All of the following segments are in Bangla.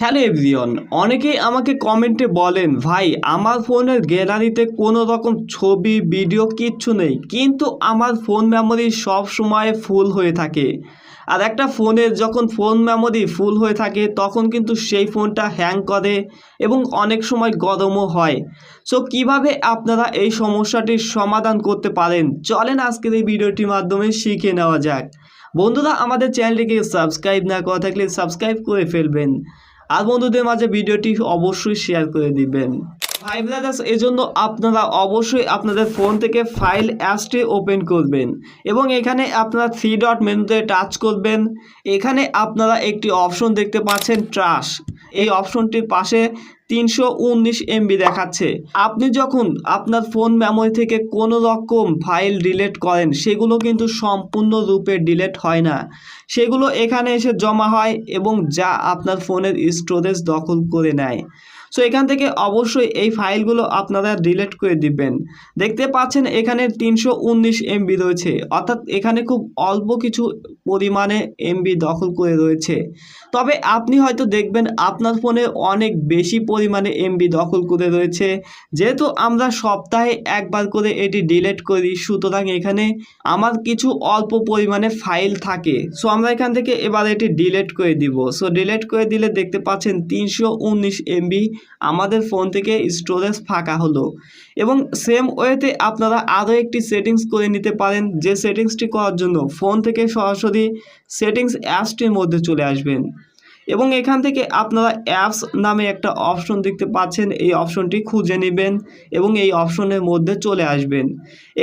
হ্যালো এভরিওন অনেকেই আমাকে কমেন্টে বলেন, ভাই, আমার ফোনের গ্যালারিতে কোনো রকম ছবি ভিডিও কিচ্ছু নেই, কিন্তু আমার ফোন মেমোরি সব সময় ফুল হয়ে থাকে। আর একটা ফোনের যখন ফোন মেমোরি ফুল হয়ে থাকে, তখন কিন্তু সেই ফোনটা হ্যাং করে এবং অনেক সময় গরমও হয়। সো কীভাবে আপনারা এই সমস্যাটির সমাধান করতে পারেন? চলেন আজকের এই ভিডিওটির মাধ্যমে শিখে নেওয়া যাক। বন্ধুরা, আমাদের চ্যানেলটিকে সাবস্ক্রাইব না করা থাকলে সাবস্ক্রাইব করে ফেলবেন। আর বন্ধুদের মাঝে ভিডিওটি অবশ্যই শেয়ার করে দিবেন। ফাইভ ব্রাদার্স এজন্য আপনারা অবশ্যই আপনাদের ফোন থেকে ফাইল অ্যাপসটি ওপেন করবেন এবং এখানে আপনারা থ্রি ডট মেনুতে টাচ করবেন। এখানে আপনারা একটি অপশন দেখতে পাচ্ছেন ট্রাশ এই অপশনটির পাশে তিনশো উনিশ এমবি দেখাচ্ছে। আপনি যখন আপনার ফোন মেমোরি থেকে কোনো রকম ফাইল ডিলেট করেন, সেগুলো কিন্তু সম্পূর্ণরূপে ডিলেট হয় না। সেগুলো এখানে এসে জমা হয় এবং যা আপনার ফোনের স্টোরেজ দখল করে নেয়। সো এখান থেকে অবশ্যই এই ফাইলগুলো আপনারা ডিলেট করে দিবেন। দেখতে পাচ্ছেন এখানে তিনশো উনিশ এমবি রয়েছে। অর্থাৎ এখানে খুব অল্প কিছু পরিমাণে এমবি দখল করে রয়েছে। তবে আপনি হয়তো দেখবেন আপনার ফোনে অনেক বেশি পরিমাণে এমবি দখল করে রয়েছে। যেহেতু আমরা সপ্তাহে একবার করে এটি ডিলেট করি, সুতরাং এখানে আমার কিছু অল্প পরিমাণে ফাইল থাকে। সো আমরা এখান থেকে এবার এটি ডিলেট করে দিব। সো ডিলেট করে দিলে দেখতে পাচ্ছেন তিনশো উনিশ এমবি আমাদের ফোন থেকে স্টোরেজ ফাঁকা হলো। এবং সেম ওয়েতে আপনারা আরও একটি সেটিংস করে নিতে পারেন, যে সেটিংসটি করার জন্য ফোন থেকে সরাসরি সেটিংস অ্যাপসটির মধ্যে চলে আসবেন। এবং এখান থেকে আপনারা অ্যাপস নামে একটা অপশন দেখতে পাচ্ছেন। এই অপশনটি খুঁজে নেবেন এবং এই অপশনের মধ্যে চলে আসবেন।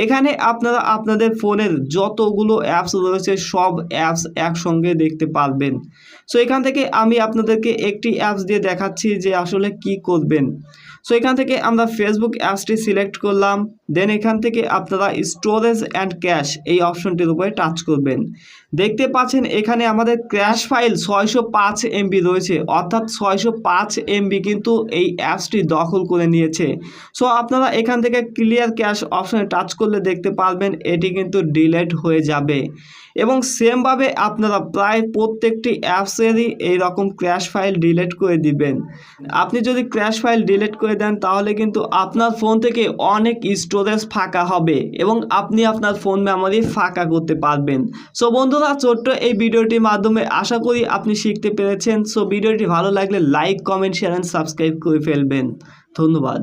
এখানে আপনারা আপনাদের ফোনের যতগুলো অ্যাপস রয়েছে, সব অ্যাপস একসঙ্গে দেখতে পারবেন। সো এখান থেকে আমি আপনাদেরকে একটি অ্যাপস দিয়ে দেখাচ্ছি যে আসলে কি করবেন। সো এখান থেকে আমরা ফেসবুক অ্যাপসটি সিলেক্ট করলাম। দেন এখান থেকে আপনারা স্টোরেজ অ্যান্ড ক্যাশ এই অপশনটির উপরে টাচ করবেন। দেখতে পাচ্ছেন এখানে আমাদের ক্র্যাশ ফাইল ছয়শো পাঁচ এমবি রয়েছে, অর্থাৎ ছয়শো পাঁচ এমবি কিন্তু এই অ্যাপসটি দখল করে নিয়েছে। সো আপনারা এখান থেকে ক্লিয়ার ক্যাশ অপশনে টাচ করলে দেখতে পারবেন, এটি কিন্তু ডিলেট হয়ে যাবে। এবং সেমভাবে আপনারা প্রায় প্রত্যেকটি অ্যাপসেরই এইরকম ক্র্যাশ ফাইল ডিলেট করে দিবেন। আপনি যদি ক্র্যাশ ফাইল ডিলেট করে দেন, তাহলে কিন্তু আপনার ফোন থেকে অনেক স্টোরেজ ফাঁকা হবে এবং আপনি আপনার ফোন মেমোরি ফাঁকা করতে পারবেন। সো বন্ধুরা, ছোট্ট এই ভিডিওটির মাধ্যমে আশা করি আপনি শিখতে পেরেছেন। সো ভিডিওটি ভালো লাগলে like comment share and subscribe করে ফেলবেন। ধন্যবাদ।